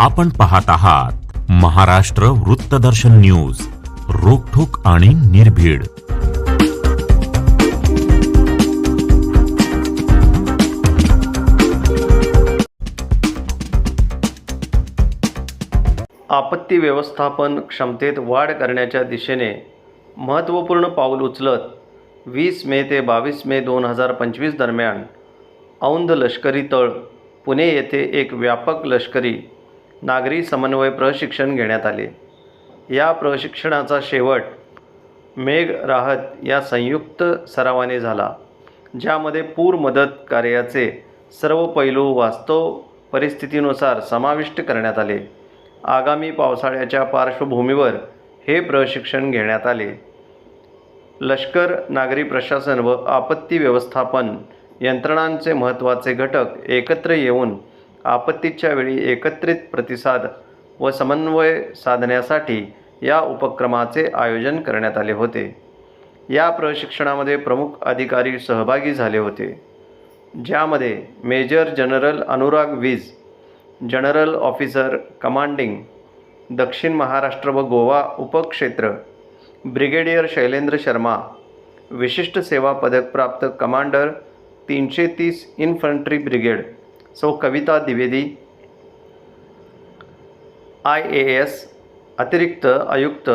आपण पाहत आहात महाराष्ट्र वृत्तदर्शन न्यूज रोखोक आणि निर्भीड. आपत्ती व्यवस्थापन क्षमतेत वाढ करण्याच्या दिशेने महत्त्वपूर्ण पाऊल उचलत वीस मे ते बावीस मे दोन हजार पंचवीस दरम्यान औंध लष्करी तळ पुणे येथे एक व्यापक लष्करी नागरी समन्वय प्रशिक्षण घेण्यात आले. या प्रशिक्षणाचा शेवट मेघ राहत या संयुक्त सरावाने झाला ज्यामध्ये पूर मदत कार्याचे सर्व पैलू वास्तव परिस्थितीनुसार समाविष्ट करण्यात आले. आगामी पावसाळ्याच्या पार्श्वभूमीवर हे प्रशिक्षण घेण्यात आले. लष्कर नागरी प्रशासन व आपत्ती व्यवस्थापन यंत्रणांचे महत्त्वाचे घटक एकत्र येऊन आपत्तीच्या वेळी एकत्रित प्रतिसाद व समन्वय साधण्यासाठी या उपक्रमाचे आयोजन करण्यात आले होते. या प्रशिक्षणामध्ये प्रमुख अधिकारी सहभागी झाले होते. ज्यामध्ये मेजर जनरल अनुराग वीज जनरल ऑफिसर कमांडिंग दक्षिण महाराष्ट्र व गोवा उपक्षेत्र ब्रिगेडियर शैलेंद्र शर्मा विशिष्ट सेवा पदक प्राप्त कमांडर तीनशे तीस इन्फंट्री ब्रिगेड सौ Kavita Dwivedi I A S अतिरिक्त आयुक्त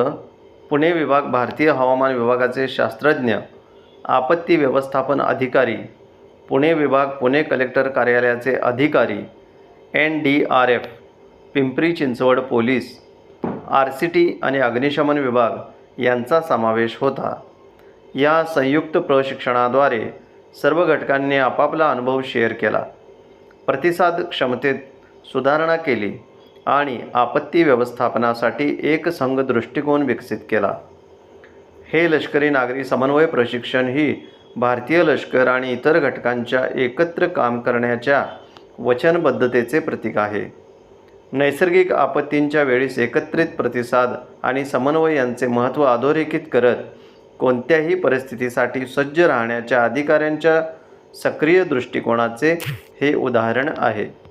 पुणे विभाग भारतीय हवामान विभागाचे शास्त्रज्ञ आपत्ती व्यवस्थापन अधिकारी पुणे विभाग पुणे कलेक्टर कार्यालयाचे अधिकारी N D R F Pimpri Chinchwad police R C T आणि अग्निशमन विभाग यांचा समावेश होता. या संयुक्त प्रशिक्षणाद्वारे सर्व घटकांनी आपापला अनुभव शेअर केला. प्रतिसाद क्षमतेत सुधारणा केली आणि आपत्ती व्यवस्थापनासाठी एक संघ दृष्टिकोन विकसित केला. हे लष्करी नागरी समन्वय प्रशिक्षण ही भारतीय लष्कर आणि इतर घटकांच्या एकत्र काम करण्याच्या वचनबद्धतेचे प्रतीक आहे. नैसर्गिक आपत्तींच्या वेळेस एकत्रित प्रतिसाद आणि समन्वय यांचे महत्त्व अधोरेखित करत कोणत्याही परिस्थितीसाठी सज्ज राहण्याच्या अधिकाऱ्यांच्या सक्रिय दृष्टिकोनाचे हे उदाहरण आहे.